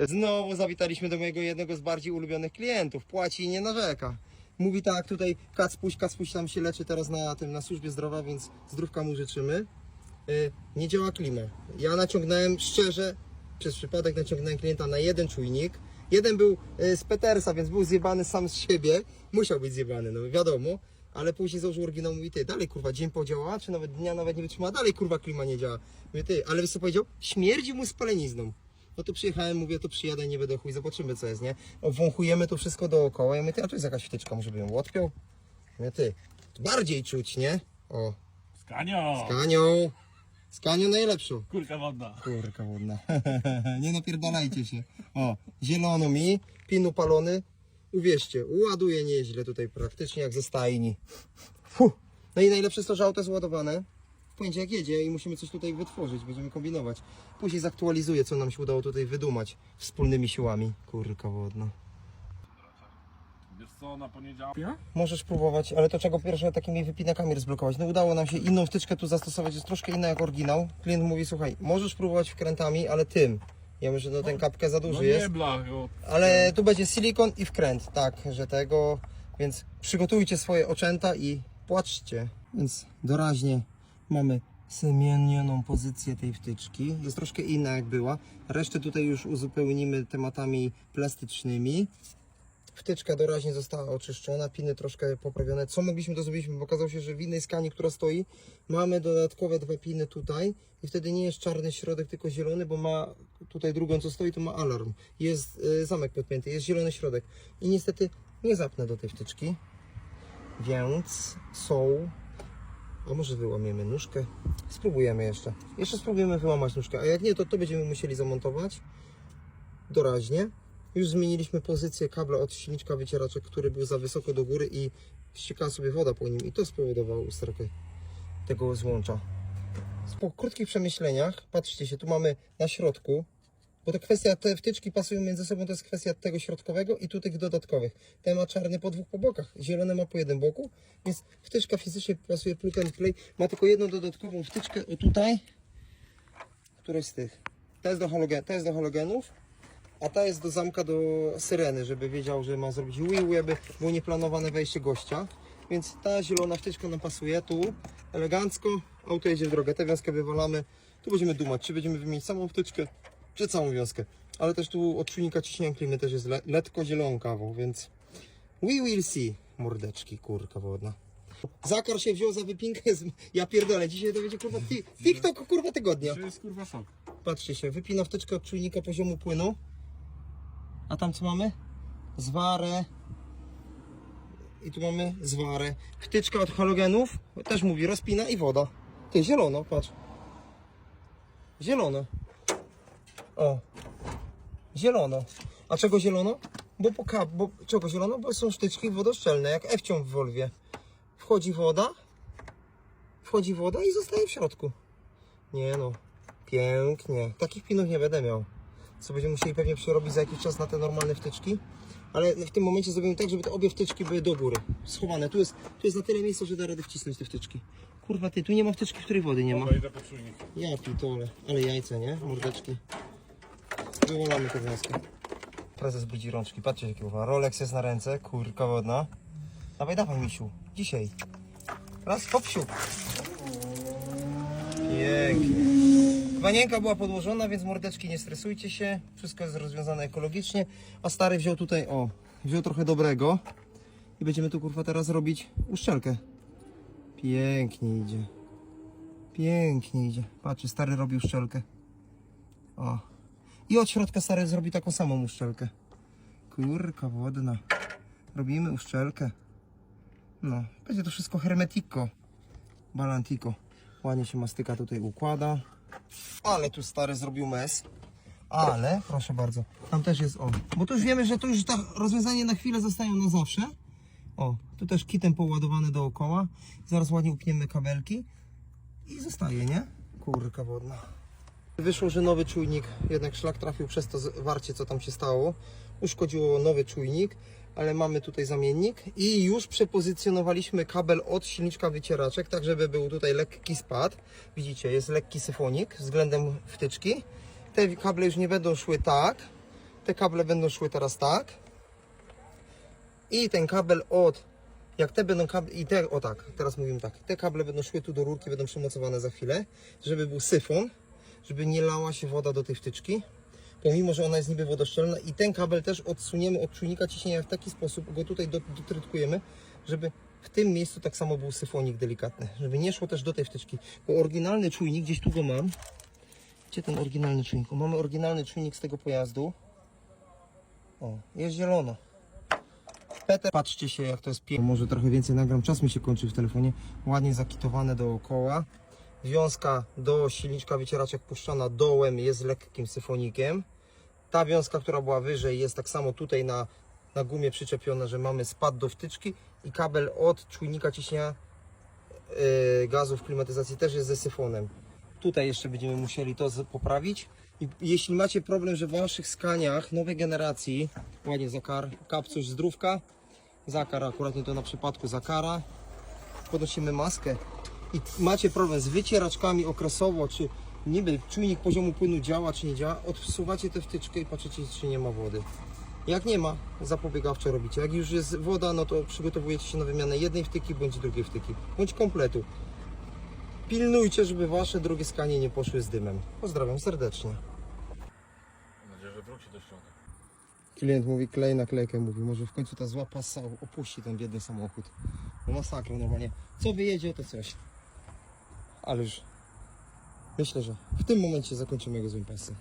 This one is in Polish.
Znowu zawitaliśmy do mojego jednego z bardziej ulubionych klientów. Płaci i nie narzeka. Mówi tak, tutaj Kacpuś, Kacpuś tam się leczy teraz na tym, na służbie zdrowia, więc zdrówka mu życzymy. Y, nie działa klima. Ja naciągnąłem szczerze, przez przypadek naciągnąłem klienta na jeden czujnik. Jeden był y, z Petersa, więc był zjebany sam z siebie. Musiał być zjebany, no wiadomo. Ale później założył oryginał, mówi ty, dalej kurwa dzień podziała, czy nawet dnia nawet nie wytrzyma, dalej kurwa klima nie działa. Mówię ty, ale wiesz co powiedział? Śmierdzi mu spalenizną. No to przyjechałem, mówię, to przyjadę, nie będę chuj, zobaczymy co jest, nie? Obwąchujemy to wszystko dookoła i mówię, ty, a tu jest jakaś wtyczka, może by ją odpiął? Mówię, ty, bardziej czuć, nie? O, Skanio! z Kanią, z Kanią najlepszą. Kurka wodna. Kurka wodna. nie napierdalajcie się. O, zielono mi, pin upalony. Uwierzcie, ładuje nieźle tutaj praktycznie jak ze stajni. Fuh. No i najlepsze jest to, że auto jest ładowane. Poniedziałek jedzie i musimy coś tutaj wytworzyć, będziemy kombinować. Później zaktualizuję, co nam się udało tutaj wydumać wspólnymi siłami. Kurka wodna. Wiesz co, na poniedziałek? Możesz próbować, ale to czego pierwsze takimi wypinakami rozblokować. No udało nam się inną wtyczkę tu zastosować, jest troszkę inna jak oryginał. Klient mówi, słuchaj, możesz próbować wkrętami, ale tym. Ja myślę, że no, ten kapkę za duży No jest. nie blach, o, Ale tu będzie silikon i wkręt, tak, że tego, więc przygotujcie swoje oczęta i płaczcie. Więc doraźnie mamy zmienioną pozycję tej wtyczki. Jest troszkę inna jak była. Resztę tutaj już uzupełnimy tematami plastycznymi. Wtyczka doraźnie została oczyszczona, piny troszkę poprawione. Co mogliśmy to zrobić? Bo okazało się, że w innej skanie, która stoi, mamy dodatkowe dwa piny tutaj i wtedy nie jest czarny środek, tylko zielony, bo ma tutaj drugą, co stoi, to ma alarm. Jest y, zamek podpięty, jest zielony środek. I niestety nie zapnę do tej wtyczki, więc są... A może wyłamiemy nóżkę? Spróbujemy jeszcze. Jeszcze spróbujemy wyłamać nóżkę, a jak nie, to to będziemy musieli zamontować doraźnie. Już zmieniliśmy pozycję kabla od silniczka wycieraczek, który był za wysoko do góry i ściekała sobie woda po nim i to spowodowało usterkę tego złącza. Po krótkich przemyśleniach, patrzcie się, tu mamy na środku, bo to kwestia, te wtyczki pasują między sobą, to jest kwestia tego środkowego i tu tych dodatkowych. Ten ma czarny po dwóch po bokach, ma po jednym boku, więc wtyczka fizycznie pasuje plug and play. Ma tylko jedną dodatkową wtyczkę, tutaj, któraś z tych. Ta jest do, halogen, ta jest do halogenów, a ta jest do zamka do syreny, żeby wiedział, że ma zrobić wiu, aby było nieplanowane wejście gościa. Więc ta zielona wtyczka nam pasuje tu, elegancko, auto jedzie w drogę, tę wiązkę wywalamy, tu będziemy dumać, czy będziemy wymienić samą wtyczkę, czy całą wiązkę. Ale też tu od czujnika ciśnienia klimy też jest le letko więc we will see, mordeczki, kurka wodna. Zakar się wziął za wypinkę, z... ja pierdolę, dzisiaj to będzie kurwa ti- TikTok kurwa tygodnia. to jest kurwa szok. Patrzcie się, wypina wtyczkę od czujnika poziomu płynu. A tam co mamy? Zwarę. I tu mamy zwarę. Wtyczka od halogenów. Też mówi rozpina i woda. Ty, zielono, patrz. Zielono. O. Zielono. A czego zielono? Bo po kap, bo czego zielono? Bo są sztyczki wodoszczelne, jak F-cią w Volwie. Wchodzi woda. Wchodzi woda i zostaje w środku. Nie no, pięknie. Takich pinów nie będę miał. Co będziemy musieli pewnie przerobić za jakiś czas na te normalne wtyczki. Ale w tym momencie zrobimy tak, żeby te obie wtyczki były do góry. Schowane. Tu jest, tu jest na tyle miejsca, że da radę wcisnąć te wtyczki. Kurwa ty, tu nie ma wtyczki, w której wody nie ma. Ja pitole. Ale jajce, nie? Mordeczki. Wywalamy tę wiązkę. Prezes budzi rączki. Patrzcie jakie uwa. Rolex jest na ręce. Kurka wodna. Dawaj, dawaj misiu. Dzisiaj. Raz, hop, siup. Pięknie. Wanienka była podłożona, więc mordeczki nie stresujcie się. Wszystko jest rozwiązane ekologicznie. A stary wziął tutaj, o, wziął trochę dobrego. I będziemy tu kurwa teraz robić uszczelkę. Pięknie idzie. Pięknie idzie. Patrzcie, stary robi uszczelkę. O. I od środka stary zrobi taką samą uszczelkę. Kurka wodna. Robimy uszczelkę. No, będzie to wszystko hermetiko. Balantico. Ładnie się mastyka tutaj układa. Ale tu stary zrobił mes. Ale, proszę bardzo, tam też jest o. Bo tu już wiemy, że to już ta rozwiązanie na chwilę zostają na zawsze. O, tu też kitem poładowane dookoła. Zaraz ładnie upniemy kabelki i zostaje, nie? Kurka wodna. Wyszło, że nowy czujnik, jednak szlak trafił przez to warcie, co tam się stało. Uszkodziło nowy czujnik, ale mamy tutaj zamiennik i już przepozycjonowaliśmy kabel od silniczka wycieraczek, tak żeby był tutaj lekki spad. Widzicie, jest lekki syfonik względem wtyczki. Te kable już nie będą szły tak, Te kable będą szły teraz tak. I ten kabel od. Jak te będą kable. I te, o tak, teraz mówimy tak. Te kable będą szły tu do rurki, będą przymocowane za chwilę, żeby był syfon, żeby nie lała się woda do tej wtyczki. Pomimo, że ona jest niby wodoszczelna i ten kabel też odsuniemy od czujnika ciśnienia w taki sposób, go tutaj do- dotrytkujemy, żeby w tym miejscu tak samo był syfonik delikatny, żeby nie szło też do tej wtyczki. Bo oryginalny czujnik, gdzieś tu go mam. Gdzie ten oryginalny czujnik? Mamy oryginalny czujnik z tego pojazdu. O, jest zielono. Peter, patrzcie się jak to jest piękne. Może trochę więcej nagram, czas mi się kończy w telefonie. Ładnie zakitowane dookoła. Wiązka do silniczka wycieraczek puszczana dołem jest lekkim syfonikiem. Ta wiązka, która była wyżej jest tak samo tutaj na, na gumie przyczepiona, że mamy spad do wtyczki i kabel od czujnika ciśnienia yy, gazów klimatyzacji też jest ze syfonem. Tutaj jeszcze będziemy musieli to poprawić. I jeśli macie problem, że w waszych skaniach nowej generacji, ładnie Zakar, kapcuś zdrówka, Zakar akurat nie to na przypadku Zakara, podnosimy maskę i macie problem z wycieraczkami okresowo, czy niby czujnik poziomu płynu działa, czy nie działa, odsuwacie tę wtyczkę i patrzycie, czy nie ma wody. Jak nie ma, zapobiegawczo robicie. Jak już jest woda, no to przygotowujecie się na wymianę jednej wtyki bądź drugiej wtyki, bądź kompletu. Pilnujcie, żeby wasze drogie skanie nie poszły z dymem. Pozdrawiam serdecznie. Mam nadzieję, że wróci do środka. Klient mówi klej na klejkę, mówi, może w końcu ta zła pasa opuści ten biedny samochód. No masakra normalnie. Co wyjedzie, to coś. Ależ myślę, że w tym momencie zakończymy jego złym pasy.